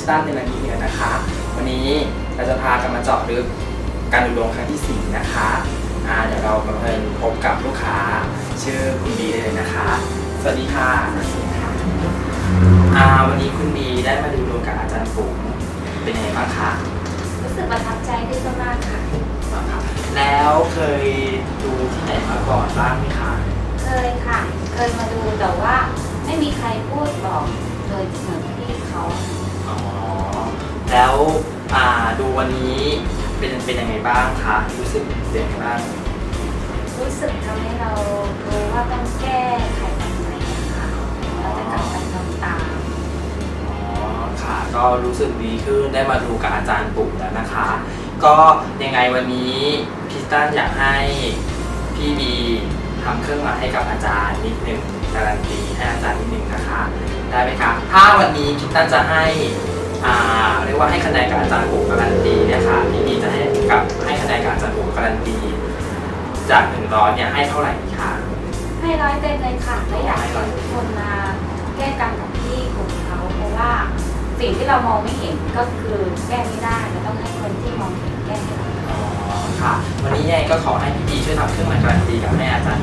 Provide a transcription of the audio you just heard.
สตันในรังเกียจนะคะ วันนี้เราจะพากันมาเจาะลึกการดูดวงครั้งที่ 4 นะคะเดี๋ยวเราไปพบกับลูกค้า ชื่อคุณบีเลยนะคะ สวัสดีค่ะอาวันนี้คุณบีได้มาดูดวงกับอาจารย์ปุ๋มเป็นไงบ้างคะรู้สึกประทับใจที่มากค่ะ แล้วเคยดูที่ไหนมาก่อนบ้างไหมคะเคยค่ะ เคยมาดูแต่ว่าไม่มีใครพูดบอกโดยเหมือน แล้วอ่าดูวันนี้เป็นเป็นยังไงบ้างคะรู้สึกเป็นยังไงบ้าง รู้สึกทำให้เรารู้ว่าต้องแก้ไขตรงไหนนะคะเราจะกลับไปทำตามอ๋อค่ะก็รู้สึกดีขึ้นได้มาดูกับอาจารย์ปุ๋มแล้วนะคะ ก็ยังไงวันนี้พิสตันอยากให้พี่บีทำเครื่องหมายให้กับอาจารย์นิดหนึ่งการันตีให้อาจารย์นิดหนึ่งนะคะ ได้ไหมคะถ้าวันนี้พิสตันจะให้อ่า เรียกว่าให้คะแนนกับอาจารย์ปุ๋มการันตีเนี่ยค่ะพี่บีจะให้กับให้คะแนนกับอาจารย์ปุ๋มการันตีจากหนึ่งร้อยเนี่ยให้เท่าไหร่ดีคะให้ร้อยเต็มเลยค่ะและอยากให้ทุกคนมาแก้กรรมของที่กลุ่มเขาเพราะว่าสิ่งที่เรามองไม่เห็นก็คือแก้ไม่ได้เราต้องให้คนที่มองเห็นแก้ให้เราอ๋อค่ะ วันนี้ยังไงก็ขอให้พี่บีช่วยทำเครื่องหมายการันตีกับให้อาจารย์